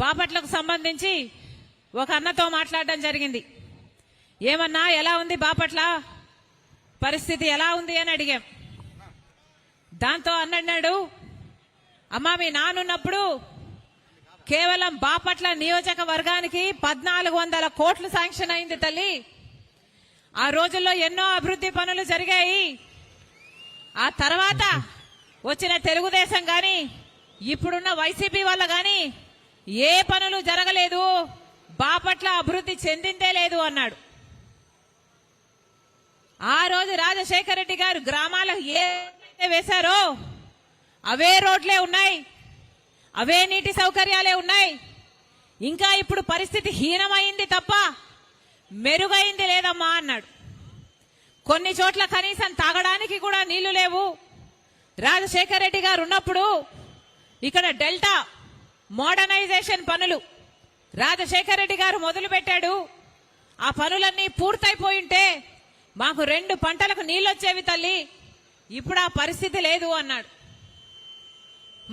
బాపట్లకు సంబంధించి ఒక అన్నతో మాట్లాడడం జరిగింది. ఏమన్నా ఎలా ఉంది బాపట్ల? పరిస్థితి ఎలా ఉంది అని అడిగాం. దాంతో అన్నన్నాడు అమ్మా మీ నానున్నప్పుడు కేవలం బాపట్ల నియోజకవర్గానికి పద్నాలుగు వందల కోట్లు శాంక్షన్ అయింది తల్లి. ఆ రోజుల్లో ఎన్నో అభివృద్ధి పనులు జరిగాయి. ఆ తర్వాత వచ్చిన తెలుగుదేశం గాని ఇప్పుడున్న వైసీపీ వల్ల కానీ ఏ పనులు జరగలేదు బాపట్ల అభివృద్ధి చెందిందే లేదు అన్నాడు. ఆ రోజు రాజశేఖర రెడ్డి గారు గ్రామాలకు ఏ వేశారో అవే రోడ్లే ఉన్నాయి అవే నీటి సౌకర్యాలే ఉన్నాయి. ఇంకా ఇప్పుడు పరిస్థితి హీనమైంది తప్ప మెరుగైంది లేదమ్మా అన్నాడు. కొన్ని చోట్ల కనీసం తాగడానికి కూడా నీళ్ళు లేవు. రాజశేఖర రెడ్డి గారు ఉన్నప్పుడు ఇక్కడ డెల్టా మోడర్నైజేషన్ పనులు. రాజశేఖర రెడ్డి గారు మొదలు పెట్టాడు ఆ పనులన్నీ పూర్తయిపోయింటే మాకు రెండు పంటలకు నీళ్ళు వచ్చేవి తల్లి. ఇప్పుడు ఆ పరిస్థితి లేదు అన్నాడు.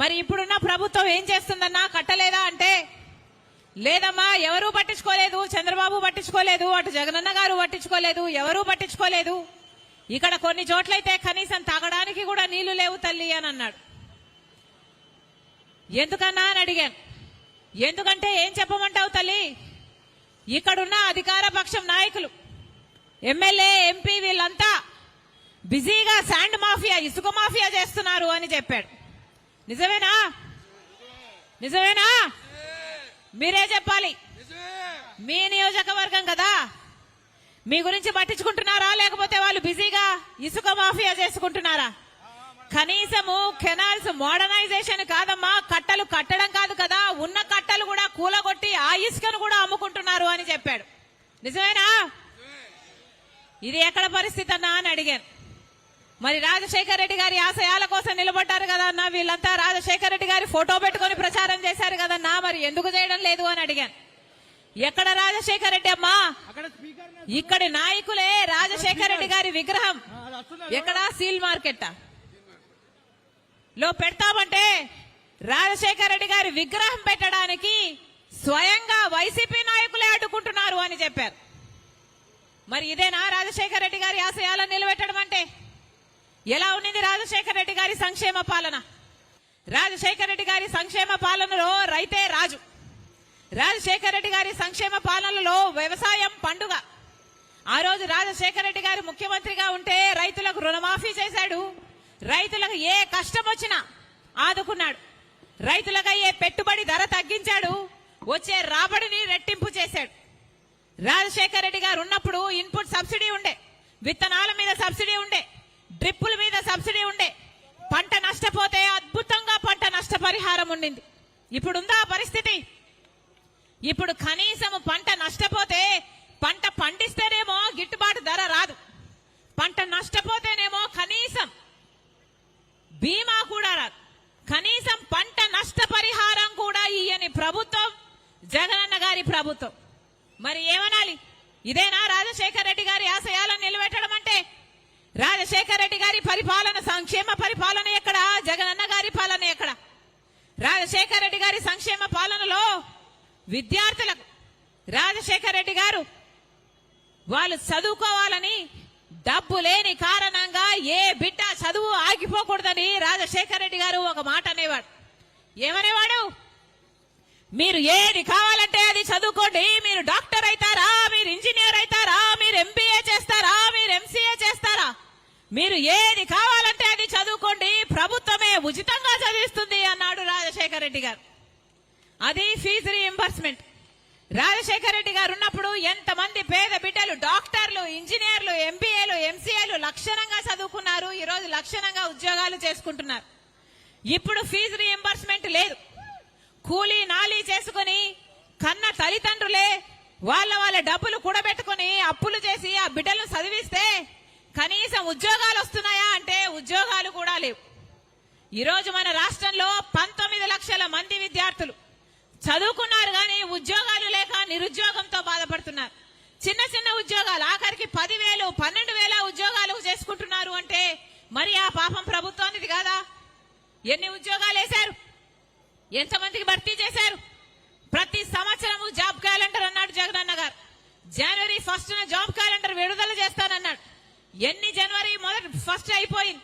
మరి ఇప్పుడున్న ప్రభుత్వం ఏం చేస్తుందన్నా? కట్టలేదా అంటే లేదమ్మా ఎవరూ పట్టించుకోలేదు చంద్రబాబు పట్టించుకోలేదు అటు జగనన్న గారు పట్టించుకోలేదు ఎవరూ పట్టించుకోలేదు. ఇక్కడ కొన్ని చోట్లయితే కనీసం తాగడానికి కూడా నీళ్ళు లేవు తల్లి అని అన్నాడు. ఎందుకన్నా అని అడిగాను. ఎందుకంటే ఏం చెప్పమంటావు తల్లి? ఇక్కడున్న అధికార పక్షం నాయకులు ఎమ్మెల్యే ఎంపీ వీళ్ళంతా బిజీగా శాండ్ మాఫియా ఇసుక మాఫియా చేస్తున్నారు అని చెప్పాడు. నిజమేనా? నిజమేనా? మీరే చెప్పాలి. మీ నియోజకవర్గం కదా? మీ గురించి పట్టించుకుంటున్నారా? లేకపోతే వాళ్ళు బిజీగా ఇసుక మాఫియా చేసుకుంటున్నారా? కనీసము కెనాల్స్ మోడర్నైజేషన్ కాదమ్మా కట్టలు కట్టడం కాదు కదా. ఉన్న కట్టలు కూడా కూలగొట్టి ఆ ఇసుకను కూడా అమ్ముకుంటున్నారు అని చెప్పాడు. నిజమేనా? ఇది ఎక్కడ పరిస్థితి అన్నా అని అడిగాను. మరి రాజశేఖర రెడ్డి గారి ఆశయాల కోసం నిలబడ్డారు కదా అన్న వీళ్ళంతా రాజశేఖర రెడ్డి గారి ఫోటో పెట్టుకొని ప్రచారం చేశారు కదన్నా మరి ఎందుకు చేయడం లేదు అని అడిగాను. ఎక్కడ రాజశేఖర రెడ్డి అమ్మా? ఇక్కడి నాయకులే రాజశేఖర రెడ్డి గారి విగ్రహం. ఎక్కడ? Seal market? లో పెడతామంటే రాజశేఖర రెడ్డి గారి విగ్రహం పెట్టడానికి స్వయంగా వైసీపీ నాయకులే అడ్డుకుంటున్నారు అని చెప్పారు. మరి ఇదేనా రాజశేఖర రెడ్డి గారి ఆశయాలను నిలబెట్టడం అంటే? ఎలా ఉన్నింది రాజశేఖర రెడ్డి గారి సంక్షేమ పాలన? రాజశేఖర రెడ్డి గారి సంక్షేమ పాలనలో రైతే రాజు. రాజశేఖర రెడ్డి గారి సంక్షేమ పాలనలో వ్యవసాయం పండుగ. ఆ రోజు రాజశేఖర రెడ్డి గారు ముఖ్యమంత్రిగా ఉంటే రైతులకు రుణమాఫీ చేశాడు. రైతులకు ఏ కష్టం వచ్చినా ఆదుకున్నాడు. రైతులకు అయ్యే పెట్టుబడి ధర తగ్గించాడు. వచ్చే రాబడిని రెట్టింపు చేశాడు. రాజశేఖర రెడ్డి గారు ఉన్నప్పుడు ఇన్పుట్ సబ్సిడీ ఉండే. విత్తనాల మీద సబ్సిడీ ఉండే. డ్రిప్పుల మీద సబ్సిడీ ఉండే. పంట నష్టపోతే అద్భుతంగా పంట నష్టపరిహారం ఉండింది. ఇప్పుడుందా ఆ పరిస్థితి? ఇప్పుడు కనీసం పంట నష్టపోతే పంట పండిస్తేనేమో గిట్టుబాటు ధర రాదు. పంట నష్టపోతేనేమో కనీసం బీమా కూడా రాదు. కనీసం పంట నష్టపరిహారం కూడా ఇయ్యని ప్రభుత్వం జగనన్న గారి ప్రభుత్వం. మరి ఏమనాలి? ఇదేనా రాజశేఖర రెడ్డి గారి ఆశయాలను నిలబెట్టడం అంటే? రాజశేఖర రెడ్డి గారి పరిపాలన సంక్షేమ పరిపాలన ఎక్కడ? జగనన్న గారి పాలన ఎక్కడ? రాజశేఖర రెడ్డి గారి సంక్షేమ పాలనలో విద్యార్థులకు రాజశేఖర రెడ్డి గారు వాళ్ళు చదువుకోవాలని డబ్బు లేని కారణంగా ఏ బిడ్డ చదువు ఆగిపోకూడదని రాజశేఖర రెడ్డి గారు ఒక మాట అనేవాడు. ఏమనేవాడు? మీరు ఏది కావాలంటే అది చదువుకోండి మీరు డాక్టర్ అవుతారా మీరు ఇంజనీర్ అవుతారా మీరు ఎంబీఏ చేస్తారా మీరు ఎంసీఏ చేస్తారా? మీరు ఏది కావాలంటే అది చదువుకోండి ప్రభుత్వమే ఉచితంగా చదివిస్తుంది అన్నాడు రాజశేఖర రెడ్డి గారు. అది ఫీజు రీఎంబర్స్మెంట్ రాజశేఖర రెడ్డి గారు ఉన్నప్పుడు ఎంతమంది పేద బిడ్డలు డాక్టర్లు ఇంజనీర్లు ఎంబీఏలు ఎంసీఏలు లక్షణంగా చదువుకున్నారు ఈరోజు లక్షణంగా ఉద్యోగాలు చేసుకుంటున్నారు. ఇప్పుడు ఫీజు రీఎంబర్స్మెంట్ లేదు. కూలీ నాలీ చేసుకుని కన్న తల్లిదండ్రులే వాళ్ళ వాళ్ళ డబ్బులు కూడబెట్టుకుని అప్పులు చేసి ఆ బిడ్డలను చదివిస్తే కనీసం ఉద్యోగాలు వస్తున్నాయా అంటే ఉద్యోగాలు కూడా లేవు. ఈరోజు మన రాష్ట్రంలో పంతొమ్మిది లక్షల మంది విద్యార్థులు చదువుకున్నారు కానీ ఉద్యోగాలు లేక నిరుద్యోగంతో బాధపడుతున్నారు. చిన్న చిన్న ఉద్యోగాలు ఆఖరికి పదివేలు పన్నెండు వేల ఉద్యోగాలు చేసుకుంటున్నారు అంటే మరి ఆ పాపం ప్రభుత్వానికి కాదా? ఎన్ని ఉద్యోగాలు వేశారు? ఎంతమందికి భర్తీ చేశారు? ప్రతి సంవత్సరము జాబ్ క్యాలెండర్ అన్నాడు జగనన్న గారు. జనవరి ఫస్ట్ జాబ్ క్యాలెండర్ విడుదల చేస్తానన్నాడు. ఎన్ని జనవరి మొదటి ఫస్ట్ అయిపోయింది.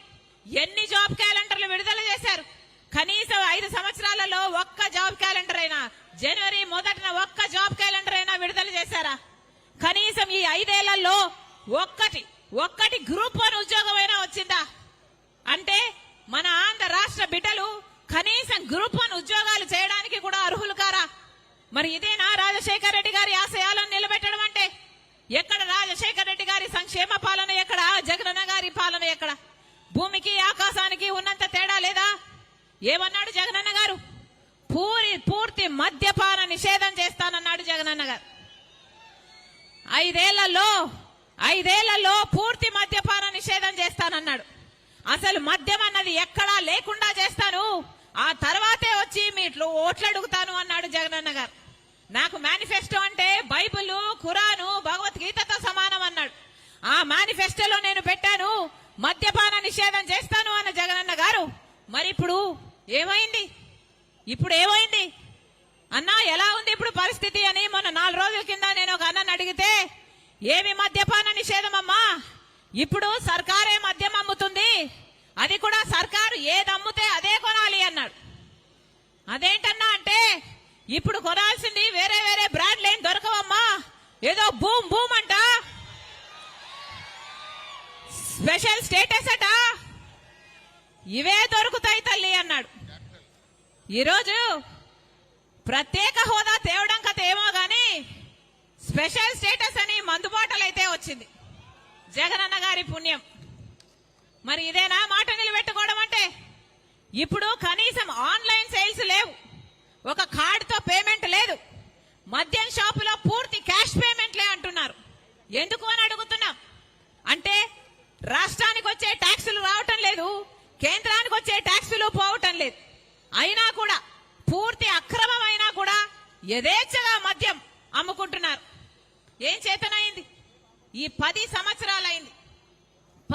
ఎన్ని జాబ్ క్యాలెండర్లు విడుదల చేశారు? కనీసం ఐదు సంవత్సరాలలో ఒక్క జాబ్ క్యాలెండర్ అయినా జనవరి మొదటిన ఒక్క జాబ్ క్యాలెండర్ అయినా విడుదల చేశారా? కనీసం ఈ ఐదేళ్ళలో ఒక్కటి ఒక్కటి గ్రూప్ వన్ ఉద్యోగమైనా వచ్చిందా? అంటే మన ఆంధ్ర రాష్ట్ర బిడ్డలు కనీసం గ్రూప్ వన్ ఉద్యోగాలు చేయడానికి కూడా అర్హులు కారా? మరి ఇదేనా రాజశేఖర రెడ్డి గారి ఆశయాలను నిలబెట్టడం అంటే? ఎక్కడ రాజశేఖర రెడ్డి గారి సంక్షేమ పాలన ఎక్కడ? జగనన్న గారి పాలన ఎక్కడ? భూమికి ఆకాశానికి ఉన్నంత తేడా లేదా? ఏమన్నాడు జగనన్న గారు? పూరి పూర్తి మద్యపాన నిషేధం చేస్తానన్నాడు జగనన్న గారు. ఐదేళ్ళలో ఐదేళ్ళలో పూర్తి మద్యపాన నిషేధం చేస్తానన్నాడు. అసలు మద్యం అన్నది ఎక్కడా లేకుండా చేస్తాను. ఆ తర్వాతే వచ్చి మీ ఓట్లు అడుగుతాను అన్నాడు జగనన్న గారు. నాకు మేనిఫెస్టో అంటే బైబుల్ ఖురాను భగవద్గీతతో సమానం అన్నాడు. ఆ మేనిఫెస్టోలో నేను పెట్టాను మద్యపాన నిషేధం చేస్తాను అన్న జగనన్న గారు. మరి ఇప్పుడు ఏమైంది? ఇప్పుడు ఏమైంది అన్నా ఎలా ఉంది ఇప్పుడు పరిస్థితి అని మొన్న నాలుగు రోజుల కింద నేను ఒక అన్నని అడిగితే ఏమి మద్యపాన నిషేధం అమ్మా? ఇప్పుడు సర్కారే మద్యం అమ్ముతుంది. అది కూడా సర్కారు ఏది అమ్ముతే అదే కొనాలి అన్నాడు. అదేంటన్నా అంటే ఇప్పుడు కొనాల్సింది వేరే వేరే బ్రాండ్లు ఏం దొరకవమ్మా? ఏదో భూమ్ భూమ్ అంట? స్పెషల్ స్టేటస్ అట? ఇవే దొరుకుతాయి తల్లి అన్నాడు. ఈరోజు ప్రత్యేక హోదా తేవడం కథ ఏమో గాని స్పెషల్ స్టేటస్ అని మందుబాటలైతే వచ్చింది. జగనన్న గారి పుణ్యం. మరి ఇదేనా మాట నిలబెట్టుకోవడం అంటే? ఇప్పుడు కనీసం ఆన్లైన్ సేల్స్ లేవు. ఒక కార్డుతో పేమెంట్ లేదు. మద్యం షాపులో పూర్తి క్యాష్ పేమెంట్లే అంటున్నారు. ఎందుకు అని అడుగుతున్నాం. అంటే రాష్ట్రానికి వచ్చే ట్యాక్సులు రావటం లేదు. కేంద్రానికి వచ్చే ట్యాక్సులు పోవటం లేదు. అయినా కూడా పూర్తి అక్రమం అయినా కూడా యథేచ్ఛగా మద్యం అమ్ముకుంటున్నారు. ఏం చేతనైంది? ఈ పది సంవత్సరాలైంది.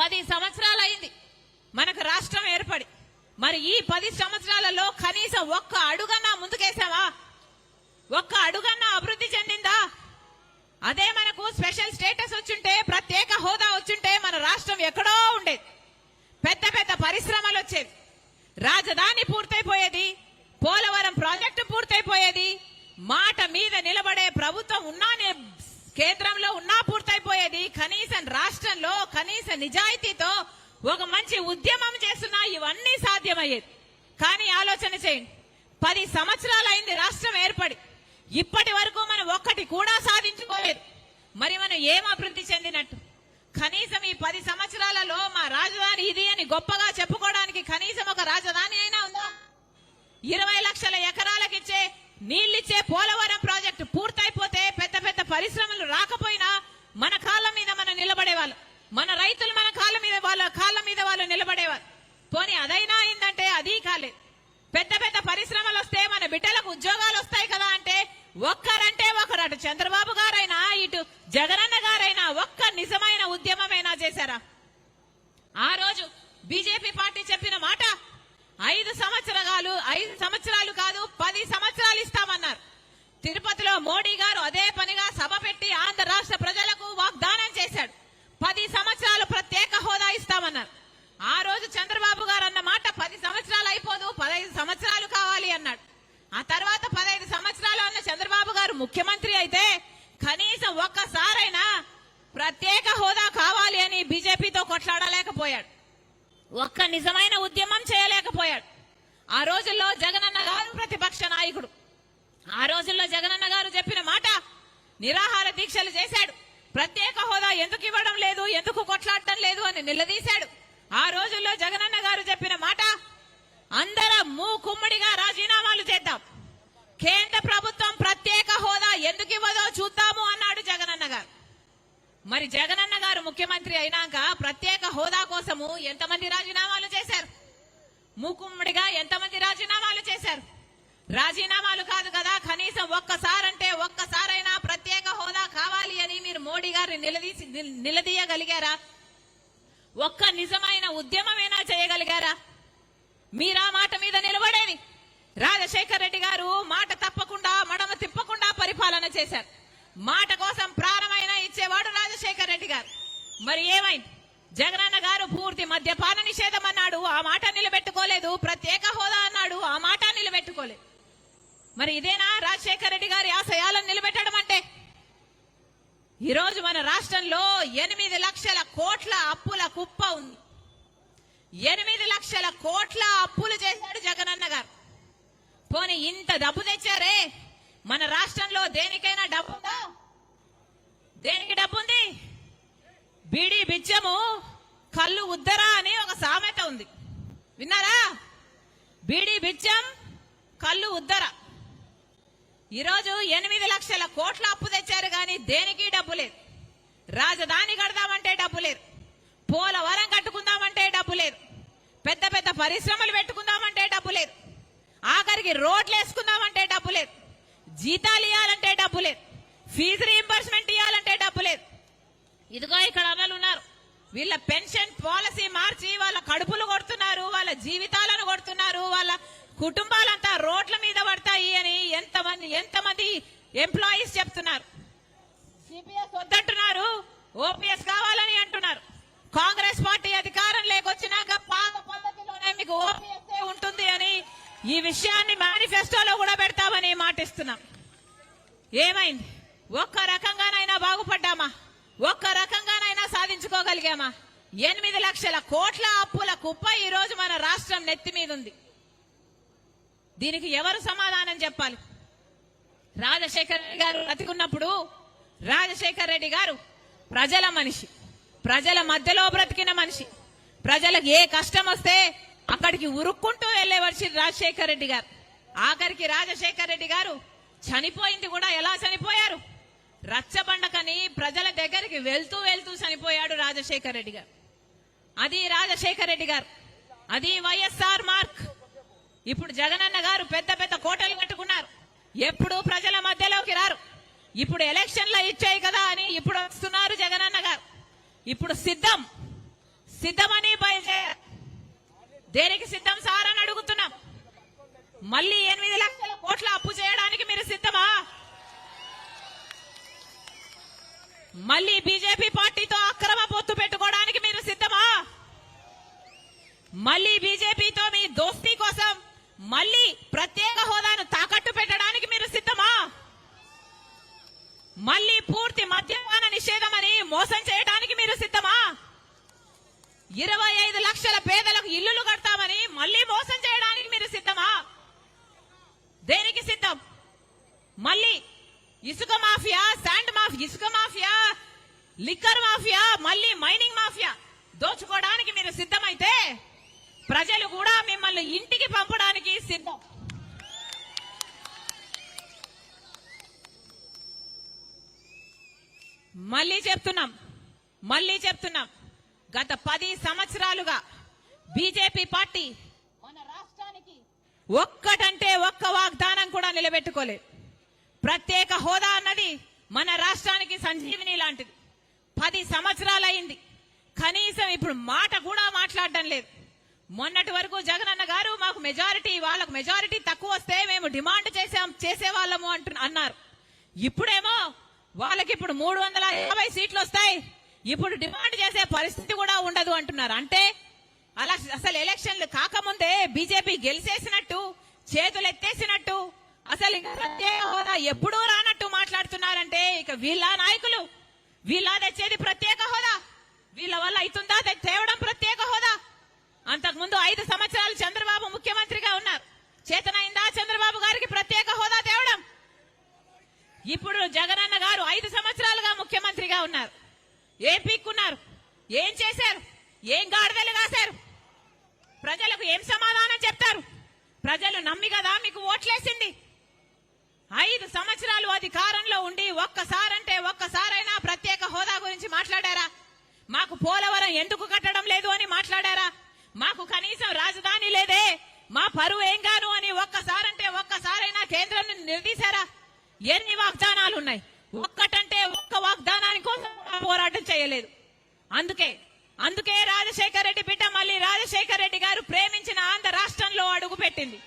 పది సంవత్సరాలైంది. మనకు రాష్ట్రం ఏర్పడి. మరి ఈ పది సంవత్సరాలలో కనీసం ఒక్క అడుగన్నా ముందుకేసావా ఒక్క అడుగన్నా అభివృద్ధి చెందిందా? అదే మనకు స్పెషల్ స్టేటస్ వచ్చుంటే ప్రత్యేక హోదా వచ్చుంటే మన రాష్ట్రం ఎక్కడో ఉండేది. పెద్ద పెద్ద పరిశ్రమలు వచ్చేవి. రాజధాని పూర్తయిపోయేది పోలవరం ప్రాజెక్టు పూర్తయిపోయేది మాట మీద నిలబడే ప్రభుత్వం ఉన్నా కేంద్రంలో ఉన్నా పూర్తయిపోయేది. కనీసం రాష్ట్రంలో కనీస నిజాయితీతో ఒక మంచి ఉద్యమం చేస్తున్నా ఇవన్నీ సాధ్యమయ్యేది. కానీ ఆలోచన చేయండి. పది సంవత్సరాలు అయింది రాష్ట్రం ఏర్పడి. ఇప్పటి వరకు మనం ఒక్కటి కూడా సాధించుకోలేదు. మరి మనం ఏం అభివృద్ధి చెందినట్టు? కనీసం ఈ పది సంవత్సరాలలో మా రాజధాని ఇది అని గొప్పగా చెప్పుకోవడానికి కనీసం ఒక రాజధాని అయినా ఉందా? ఇరవై లక్షల ఎకరాలకిచ్చే నీళ్ళిచ్చే పోలవరం ప్రాజెక్టు పూర్తయిపోతే పెద్ద పెద్ద పరిశ్రమలు రాకపోయినా మన కాళ్ళ మీద మనం నిలబడేవాళ్ళు. మన రైతులు మన కాళ్ళ మీద వాళ్ళ కాళ్ళ మీద వాళ్ళు నిలబడేవారు పోనీ అదైనా అయిందంటే అది కాలేదు. పెద్ద పెద్ద పరిశ్రమలు వస్తే మన బిడ్డలకు ఉద్యోగాలు వస్తాయి కదా అంటే ఒక్కరంటే ఒకరు. అటు చంద్రబాబు గారైనా ఇటు జగనన్న గారైనా ఒక్క నిజమైన ఉద్యమమైనా చేశారా? ఆ రోజు బీజేపీ పార్టీ చెప్పిన మాట ఐదు సంవత్సరాలు ఐదు సంవత్సరాలు కాదు పది సంవత్సరాలు ఇస్తామన్నారు. తిరుపతిలో మోడీ గారు అదే పనిగా సభ పెట్టి ఆంధ్ర రాష్ట్ర ప్రజలకు వాగ్దానం చేశాడు. పది సంవత్సరాలు ప్రత్యేక హోదా ఇస్తామన్నారు. ఆ రోజు చంద్రబాబు గారు అన్న మాట పది సంవత్సరాలు అయిపోదు పదహైదు సంవత్సరాలు కావాలి అన్నాడు. ఆ తర్వాత పదహైదు సంవత్సరాలు అన్న చంద్రబాబు గారు ముఖ్యమంత్రి అయితే కనీసం ఒక్కసారైనా ప్రత్యేక హోదా కావాలి అని బీజేపీతో కొట్లాడలేకపోయాడు. ఒక్క నిజమైన ఉద్యమం చేయలేకపోయాడు. ఆ రోజుల్లో జగనన్న గారు ప్రతిపక్ష నాయకుడు. ఆ రోజుల్లో జగనన్న గారు చెప్పిన మాట నిరాహార దీక్షలు చేశాడు. ప్రత్యేక హోదా ఎందుకు ఇవ్వడం లేదు ఎందుకు కొట్లాడటం లేదు అని నిలదీశాడు. ఆ రోజుల్లో జగనన్న గారు చెప్పిన మాట అందరం మూకుమ్మడిగా రాజీనామాలు చేద్దాం. కేంద్ర ప్రభుత్వం ప్రత్యేక హోదా ఎందుకు ఇవ్వదో చూద్దాము అన్నాడు జగనన్న గారు. మరి జగనన్న గారు ముఖ్యమంత్రి అయినాక ప్రత్యేక హోదా కోసము ఎంతమంది రాజీనామాలు చేశారు? మూకుమ్మడిగా ఎంతమంది రాజీనామాలు చేశారు? రాజీనామాలు కాదు కదా కనీసం ఒక్కసారంటే ఒక్కసారైనా ప్రత్యేక హోదా కావాలి అని మీరు మోడీ గారిని నిలదీసి నిల్- నిలదీయగలిగారా? ఒక్క నిజమైన ఉద్యమమైనా చేయగలిగారా? మీరా మాట మీద నిలబడేది? రాజశేఖర్ రెడ్డి గారు మాట తప్పకుండా మడమ తిప్పకుండా పరిపాలన చేశారు. మాట కోసం ప్రాణమైన ఇచ్చేవాడు రాజశేఖర్ రెడ్డి గారు. మరి ఏమైంది? జగనన్న గారు పూర్తి మద్యపాన నిషేధం అన్నాడు. ఆ మాట నిలబెట్టుకోలేదు. ప్రత్యేక హోదా అన్నాడు. ఆ మాట నిలబెట్టుకోలేదు. మరి ఇదేనా రాజశేఖర రెడ్డి గారి ఆశయాలను నిలబెట్టడం అంటే? ఈరోజు మన రాష్ట్రంలో ఎనిమిది లక్షల కోట్ల అప్పుల కుప్ప ఉంది. ఎనిమిది లక్షల కోట్ల అప్పులు చేశాడు జగనన్న గారు. పోనీ ఇంత డబ్బు తెచ్చారే? మన రాష్ట్రంలో దేనికైనా డబ్బు ఉందా దేనికి డబ్బు ఉంది బీడి బిచ్చము కళ్ళు ఉద్దరా అని ఒక సామెత ఉంది. విన్నారా? బీడి బిచ్చం కళ్ళు ఉద్దర. ఈరోజు ఎనిమిది లక్షల కోట్ల అప్పు తెచ్చారు కానీ దేనికి డబ్బు లేదు. రాజధాని కడదామంటే డబ్బు లేదు. పోలవరం కట్టుకుందామంటే డబ్బు లేదు. పెద్ద పెద్ద పరిశ్రమలు పెట్టుకుందామంటే డబ్బు లేదు. ఆఖరికి రోడ్లు వేసుకుందామంటే డబ్బు లేదు. జీతాలు ఇవ్వాలంటే డబ్బు లేదు. ఫీజు రీంబర్స్మెంట్ ఇవ్వాలంటే డబ్బు లేదు. ఇదిగో ఇక్కడ అన్నలు ఉన్నారు. వీళ్ళ పెన్షన్ పాలసీ మార్చి వాళ్ళ కడుపులు కొడుతున్నారు వాళ్ళ జీవితాలను కొడుతున్నారు వాళ్ళ కుటుంబాలంతా రోడ్ల మీద పడతాయి అని ఎంతమంది ఎంతమంది ఎంప్లాయీస్ చెప్తున్నారు. సిపిఎస్ వద్దంటున్నారు ఓపీఎస్ కావాలని అంటున్నారు. కాంగ్రెస్ పార్టీ అధికారం లేకొచ్చినాక పాత పద్ధతిలోనే మీకు ఓపీఎస్ ఈ విషయాన్ని మేనిఫెస్టోలో కూడా పెడతామని మాటిస్తున్నాం ఏమైంది? ఒక్క రకంగానైనా బాగుపడ్డామా? ఒక్క రకంగానైనా సాధించుకోగలిగామా? ఎనిమిది లక్షల కోట్ల అప్పుల కుప్ప ఈ రోజు మన రాష్ట్రం నెత్తి మీద ఉంది. దీనికి ఎవరు సమాధానం చెప్పాలి? రాజశేఖర రెడ్డి గారు బ్రతికున్నప్పుడు రాజశేఖర రెడ్డి గారు ప్రజల మనిషి. ప్రజల మధ్యలో బ్రతికిన మనిషి. ప్రజలకు ఏ కష్టం వస్తే అక్కడికి ఉరుక్కుంటూ వెళ్ళే వచ్చి రెడ్డి గారు. ఆఖరికి రాజశేఖర్ రెడ్డి గారు చనిపోయింది కూడా ఎలా చనిపోయారు? రచ్చబండకని ప్రజల దగ్గరికి వెళ్తూ వెళ్తూ చనిపోయాడు రాజశేఖర్ రెడ్డి గారు. అది రాజశేఖర్ రెడ్డి గారు. అది వైఎస్ఆర్ మార్క్. ఇప్పుడు జగనన్న గారు పెద్ద పెద్ద కోటలు కట్టుకున్నారు. ఎప్పుడు ప్రజల మధ్యలోకి రారు. ఇప్పుడు ఎలక్షన్లో ఇచ్చాయి కదా అని ఇప్పుడు వస్తున్నారు జగనన్న గారు. ఇప్పుడు సిద్ధం. సిద్ధమని బయలుదేరారు. దేనికి సిద్ధం సార్ అని అడుగుతున్నాం. మళ్ళీ ఎనిమిది లక్షల కోట్ల అప్పు చేయడానికి మీరు సిద్ధమా? మళ్ళీ బీజేపీ పార్టీతో అక్రమ పొత్తు పెట్టుకోవడానికి మీరు సిద్ధమా? మళ్ళీ బీజేపీతో మీ దోస్తీ కోసం మళ్ళీ ప్రత్యేక హోదాను తాకట్టు పెట్టడానికి మీరు సిద్ధమా? మళ్ళీ పూర్తి మద్యపాన నిషేధం అని మోసం చేయడానికి మీరు సిద్ధమా? ఇరవై ఐదు లక్షల పేదలకు ఇల్లులు కడతామని మళ్ళీ మోసం చేయడానికి మీరు సిద్ధమా? దేనికి సిద్ధం? మళ్ళీ ఇసుక మాఫియా శాండ్ మాఫియా ఇసుక మాఫియా లిక్కర్ మాఫియా మళ్ళీ మైనింగ్ మాఫియా దోచుకోవడానికి మీరు సిద్ధమైతే ప్రజలు కూడా మిమ్మల్ని ఇంటికి పంపడానికి సిద్ధం. మళ్ళీ చెప్తున్నాం మళ్ళీ చెప్తున్నాం. గత పది సంవత్సరాలుగా బీజేపీ పార్టీ మన రాష్ట్రానికి ఒక్కటంటే ఒక్క వాగ్దానం కూడా నిలబెట్టుకోలేదు. ప్రత్యేక హోదా అన్నది మన రాష్ట్రానికి సంజీవిని లాంటిది. పది సంవత్సరాలైంది కనీసం ఇప్పుడు మాట కూడా మాట్లాడడం లేదు. మొన్నటి వరకు జగనన్న గారు మాకు మెజారిటీ వాళ్ళకు మెజారిటీ తక్కువ వస్తే మేము డిమాండ్ చేసాం చేసేవాళ్ళము అంటు అన్నారు. ఇప్పుడేమో వాళ్ళకి ఇప్పుడు మూడు వందల యాభై సీట్లు వస్తాయి. ఇప్పుడు డిమాండ్ చేసే పరిస్థితి కూడా ఉండదు అంటున్నారు. అంటే అలా అసలు ఎలక్షన్లు కాకముందే బీజేపీ గెలిచేసినట్టు చేతులు ఎత్తేసినట్టు అసలు ఇంకా ప్రత్యేక హోదా ఎప్పుడూ రానట్టు మాట్లాడుతున్నారంటే ఇక వీళ్ళ నాయకులు. వీళ్ళ తెచ్చేది ప్రత్యేక హోదా. వీళ్ళ వల్ల అవుతుందా తేవడం ప్రత్యేక హోదా. అంతకుముందు ఐదు సంవత్సరాలు చంద్రబాబు ముఖ్యమంత్రిగా ఉన్నారు. చేతనైందా చంద్రబాబు గారికి ప్రత్యేక హోదా తేవడం? ఇప్పుడు జగనన్న గారు ఐదు సంవత్సరాలుగా ముఖ్యమంత్రిగా ఉన్నారు. ఏం పీక్కున్నారు? ఏం చేశారు? ఏం గాడిదలు కాశారు? ప్రజలకు ఏం సమాధానం చెప్తారు? ప్రజలు నమ్మి కదా మీకు ఓట్లేసింది? ఐదు సంవత్సరాలు అధికారంలో ఉండి ఒక్కసారంటే ఒక్కసారైనా ప్రత్యేక హోదా గురించి మాట్లాడారా? మాకు పోలవరం ఎందుకు కట్టడం లేదు అని మాట్లాడారా? మాకు కనీసం రాజధాని లేదే మా పరువు ఏం గాను అని ఒక్కసారంటే ఒక్కసారైనా కేంద్రం నిలదీశారా? ఎన్ని వాగ్దానాలు ఉన్నాయి ఒక్కటంటే ఒక్క వాగ్దానాని కోసం పోరాటం చేయలేదు. అందుకే అందుకే రాజశేఖర రెడ్డి బిడ్డ మళ్ళీ రాజశేఖర రెడ్డి గారు ప్రేమించిన ఆంధ్ర రాష్ట్రంలో అడుగు పెట్టింది.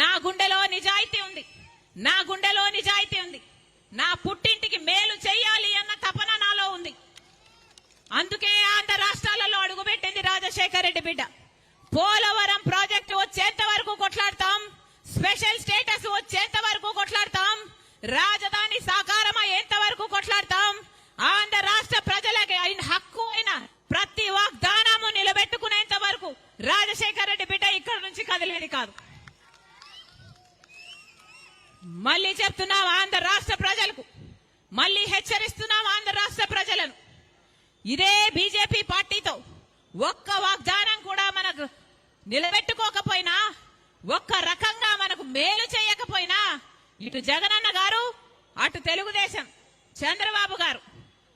నా గుండెలో నిజాయితీ ఉంది. నా గుండెలో నిజాయితీ ఉంది. నా పుట్టింటికి మేలు చెయ్యాలి అన్న తపన నాలో ఉంది. అందుకే ఆంధ్ర రాష్ట్రాలలో అడుగుపెట్టింది రాజశేఖర రెడ్డి బిడ్డ. పోలవరం ప్రాజెక్టు వచ్చేంత వరకు కొట్లాడతాం. స్పెషల్ స్టేటస్ వచ్చేంత వరకు కొట్లాడతాం. రాజధాని సాకారం అయ్యేంత వరకు కొట్లాడతాం? ఆంధ్ర రాష్ట్ర ప్రజలకి అయిన హక్కు అయిన ప్రతి వాగ్దానము నిలబెట్టుకునేంత వరకు రాజశేఖర రెడ్డి బిడ్డ ఇక్కడ నుంచి కదిలేది కాదు. మళ్ళీ చెప్తున్నాం ఆంధ్ర రాష్ట్ర ప్రజలకు. మళ్ళీ హెచ్చరిస్తున్నాం ఆంధ్ర రాష్ట్ర ప్రజలను. ఇదే బీజేపీ పార్టీతో ఒక్క వాగ్దానం కూడా మనకు నిలబెట్టుకోకపోయినా ఒక్క రకంగా మనకు మేలు చేయకపోయినా ఇటు జగనన్న గారు అటు తెలుగుదేశం చంద్రబాబు గారు.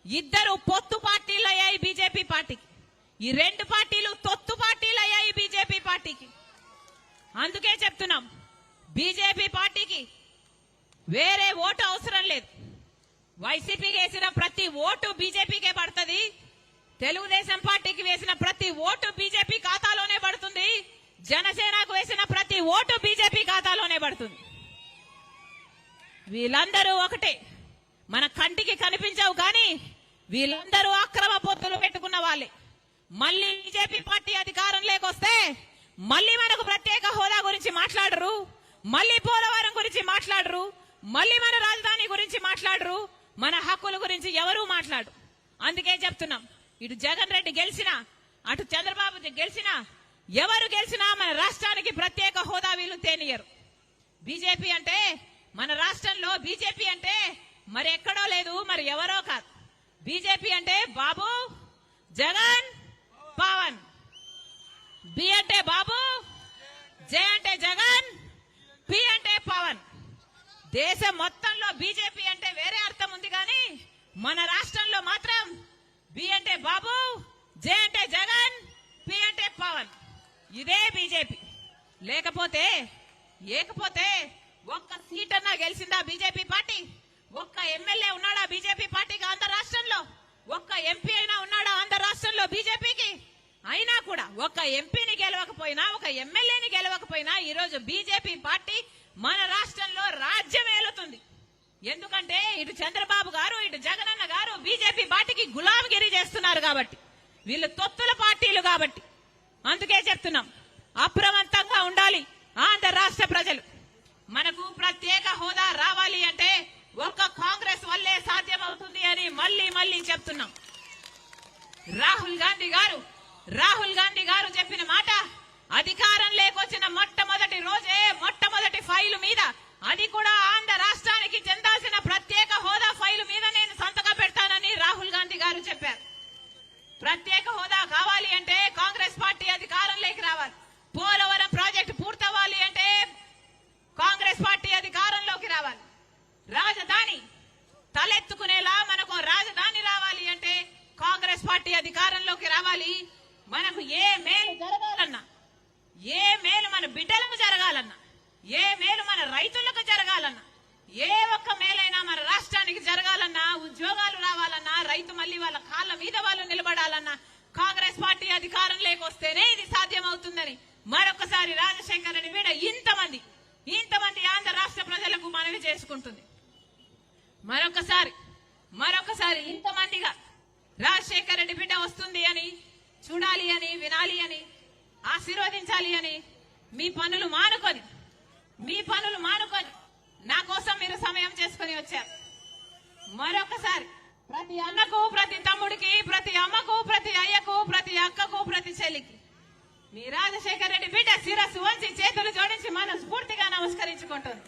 ఇద్దరు పొత్తు పార్టీలు అయ్యాయి బీజేపీ పార్టీకి. ఈ రెండు పార్టీలు తొత్తు పార్టీలు అయ్యాయి బీజేపీ పార్టీకి. అందుకే చెప్తున్నాం బీజేపీ పార్టీకి వేరే ఓటు అవసరం లేదు. వైసీపీకి వేసిన ప్రతి ఓటు బీజేపీకే పడుతుంది. తెలుగుదేశం పార్టీకి వేసిన ప్రతి ఓటు బీజేపీ ఖాతాలోనే పడుతుంది. జనసేనకు వేసిన ప్రతి ఓటు బీజేపీ ఖాతాలోనే పడుతుంది. వీళ్ళందరూ ఒకటే. మన కంటికి కనిపించవు కానీ వీళ్ళందరూ అక్రమ పొత్తులు పెట్టుకున్న వాళ్ళే. మళ్ళీ బీజేపీ పార్టీ అధికారం లేకొస్తే మళ్ళీ మనకు ప్రత్యేక హోదా గురించి మాట్లాడరు మళ్ళీ పోలవరం గురించి మాట్లాడరు మళ్ళీ మన రాజధాని గురించి మాట్లాడరు మన హక్కుల గురించి ఎవరూ మాట్లాడు అందుకే చెప్తున్నాం ఇటు జగన్ రెడ్డి గెలిచినా అటు చంద్రబాబు గెలిచినా ఎవరు గెలిచినా మన రాష్ట్రానికి ప్రత్యేక హోదా వీళ్ళు తేనియరు. బీజేపీ అంటే మన రాష్ట్రంలో బీజేపీ అంటే మరి ఎక్కడో లేదు మరి ఎవరో కాదు. బీజేపీ అంటే బాబు జగన్ పవన్. బి అంటే బాబు జే అంటే జగన్ పి అంటే పవన్. దేశం మొత్తంలో బీజేపీ అంటే వేరే అర్థం ఉంది కానీ మన రాష్ట్రంలో మాత్రం బి అంటే బాబు జే అంటే జగన్ పి అంటే పవన్. ఇదే బీజేపీ. లేకపోతే లేకపోతే ఒక్క సీట్ అన్నా గెలిచిందా బీజేపీ పార్టీ? ఒక్క ఎమ్మెల్యే ఉన్నాడా బీజేపీ పార్టీకి ఆంధ్ర రాష్ట్రంలో? ఒక్క ఎంపీ అయినా ఉన్నాడా ఆంధ్ర రాష్ట్రంలో బీజేపీకి? అయినా కూడా ఒక ఎంపీని గెలవకపోయినా ఒక ఎమ్మెల్యేని గెలవకపోయినా ఈ రోజు బీజేపీ పార్టీ మన రాష్ట్రంలో రాజ్యం ఏలుతుంది. ఎందుకంటే ఇటు చంద్రబాబు గారు ఇటు జగనన్న గారు బీజేపీ పార్టీకి గులాంగిరి చేస్తున్నారు కాబట్టి వీళ్ళు తొత్తుల పార్టీలు కాబట్టి. అందుకే చెప్తున్నాం అప్రమత్తంగా ఉండాలి ఆంధ్ర రాష్ట్ర ప్రజలు. మనకు ప్రత్యేక హోదా రావాలి అంటే ఒక్క కాంగ్రెస్ వల్లే సాధ్యమవుతుంది అని మళ్ళీ మళ్ళీ చెప్తున్నాం. రాహుల్ గాంధీ గారు రాహుల్ గాంధీ గారు చెప్పిన మాట అధికారం లేకొచ్చిన మొట్టమొదటి రోజే మొట్టమొదటి ఫైలు మీద అది కూడా ఆంధ్ర రాష్ట్రానికి చెందాల్సిన ప్రత్యేక హోదా ఫైలు మీద నేను సంతకం పెడతానని రాహుల్ గాంధీ గారు చెప్పారు ప్రత్యేక హోదా కావాలి అంటే కాంగ్రెస్ పార్టీ అధికారంలోకి రావాలి పోలవరం ప్రాజెక్టు పూర్తవ్వాలి అంటే కాంగ్రెస్ పార్టీ అధికారంలోకి రావాలి రాజధాని తలెత్తుకునేలా మనకు రాజధాని రావాలి అంటే కాంగ్రెస్ పార్టీ అధికారంలోకి రావాలి మనకు ఏ మేలు జరగాలన్నా ఏ మేలు మన బిడ్డలకు జరగాలన్నా ఏ మేలు మన రైతులకు జరగాలన్నా ఏ ఒక్క మేలైనా మన రాష్ట్రానికి జరగాలన్నా ఉద్యోగాలు రావాలన్నా రైతు మళ్ళీ వాళ్ళ కాళ్ళ మీద వాళ్ళు నిలబడాలన్నా కాంగ్రెస్ పార్టీ అధికారం లేకొస్తేనే ఇది సాధ్యం అవుతుందని మరొకసారి రాజశేఖర్ రెడ్డి వీడ ఇంతమంది ఇంతమంది ఆంధ్ర రాష్ట్ర ప్రజలకు మనవి చేసుకుంటుంది. మరొకసారి మరొకసారి ఇంతమందిగా రాజశేఖర్ రెడ్డి బిడ్డ వస్తుంది అని చూడాలి అని వినాలి అని ఆశీర్వదించాలి అని మీ పనులు మానుకొని మీ పనులు మానుకొని నా కోసం మీరు సమయం చేసుకొని వచ్చారు. మరొకసారి ప్రతి అన్నకు ప్రతి తమ్ముడికి ప్రతి అమ్మకు ప్రతి అయ్యకు ప్రతి అక్కకు ప్రతి చెల్లికి మీ రాజశేఖర రెడ్డి బిడ్డ శిరస్సు వంచి చేతులు జోడించి మనస్ఫూర్తిగా నమస్కరించుకుంటుంది.